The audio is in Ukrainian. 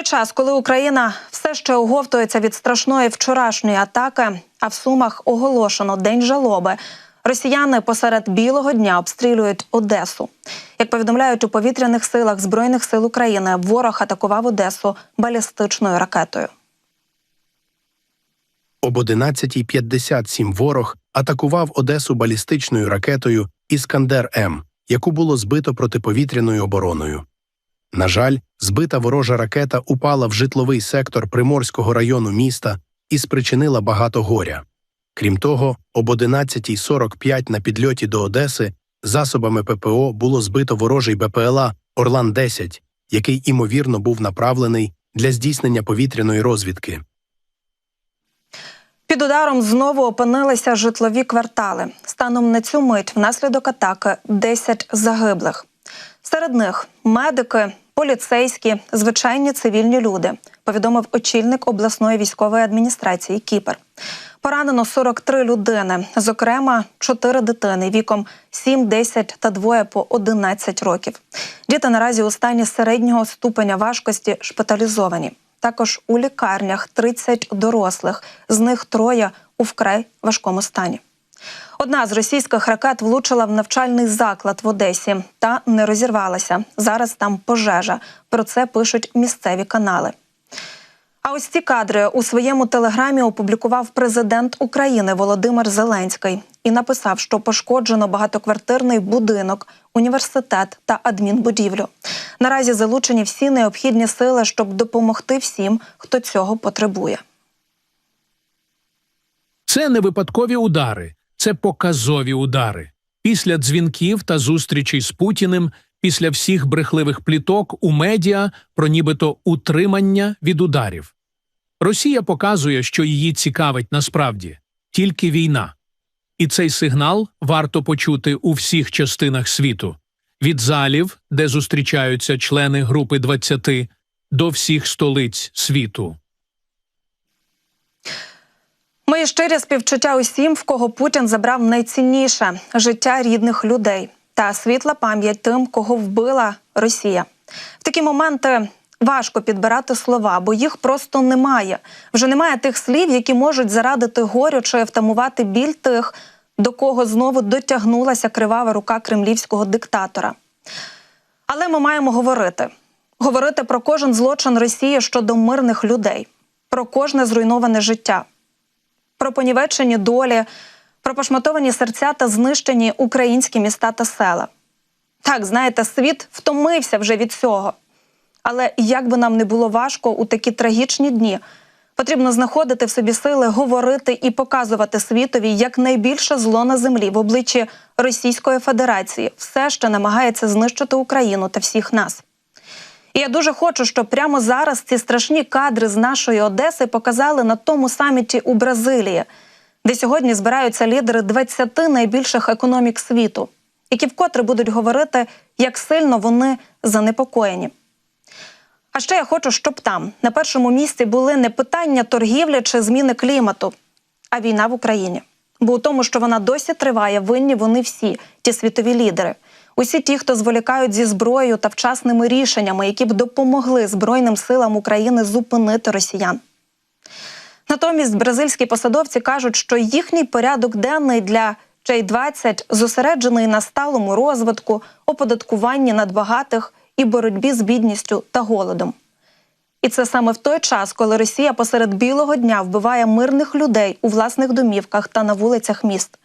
той час, коли Україна все ще оговтується від страшної вчорашньої атаки, а в Сумах оголошено день жалоби. Росіяни посеред білого дня обстрілюють Одесу. Як повідомляють у повітряних силах збройних сил України, ворог атакував Одесу балістичною ракетою. Об 11.57 ворог атакував Одесу балістичною ракетою Іскандер М, яку було збито протиповітряною обороною. На жаль, збита ворожа ракета упала в житловий сектор Приморського району міста і спричинила багато горя. Крім того, об 11.45 на підльоті до Одеси засобами ППО було збито ворожий БПЛА Орлан-10, який імовірно був направлений для здійснення повітряної розвідки. Під ударом знову опинилися житлові квартали. Станом на цю мить внаслідок атаки 10 загиблих. Серед них медики, поліцейські, звичайні цивільні люди, повідомив очільник обласної військової адміністрації Кіпр. Поранено 43 людини, зокрема 4 дитини віком 7, 10 та двоє по 11 років. Діти наразі у стані середнього ступеня важкості шпиталізовані. Також у лікарнях 30 дорослих, з них троє у вкрай важкому стані. Одна з російських ракет влучила в навчальний заклад в Одесі та не розірвалася. Зараз там пожежа. Про це пишуть місцеві канали. А ось ці кадри у своєму телеграмі опублікував президент України Володимир Зеленський і написав, що пошкоджено багатоквартирний будинок, університет та адмінбудівлю. Наразі залучені всі необхідні сили, щоб допомогти всім, хто цього потребує. Це не випадкові удари, це показові удари. Після дзвінків та зустрічей з Путіним, після всіх брехливих пліток у медіа про нібито утримання від ударів. Росія показує, що її цікавить насправді тільки війна. І цей сигнал варто почути у всіх частинах світу від залів, де зустрічаються члени Групи 20, до всіх столиць світу. Мої щирі співчуття усім, в кого Путін забрав найцінніше життя рідних людей та світла пам'ять тим, кого вбила Росія. В такі моменти важко підбирати слова, бо їх просто немає. Вже немає тих слів, які можуть зарадити горю чи втамувати біль тих, до кого знову дотягнулася кривава рука кремлівського диктатора. Але ми маємо говорити. Говорити про кожен злочин Росії щодо мирних людей, про кожне зруйноване життя про понівечені долі, про пошматовані серця та знищені українські міста та села. Так, знаєте, світ втомився вже від цього. Але як би нам не було важко у такі трагічні дні, потрібно знаходити в собі сили говорити і показувати світові як найбільше зло на землі в обличчі Російської Федерації, все ще намагається знищити Україну та всіх нас. І я дуже хочу, щоб прямо зараз ці страшні кадри з нашої Одеси показали на тому саміті у Бразилії, де сьогодні збираються лідери 20 найбільших економік світу, які вкотре будуть говорити, як сильно вони занепокоєні. А ще я хочу, щоб там на першому місці були не питання торгівлі чи зміни клімату, а війна в Україні. Бо у тому, що вона досі триває, винні вони всі, ті світові лідери. Усі ті, хто зволікають зі зброєю та вчасними рішеннями, які б допомогли Збройним силам України зупинити росіян. Натомість бразильські посадовці кажуть, що їхній порядок денний для J-20 зосереджений на сталому розвитку, оподаткуванні надбагатих і боротьбі з бідністю та голодом. І це саме в той час, коли Росія посеред білого дня вбиває мирних людей у власних домівках та на вулицях міст.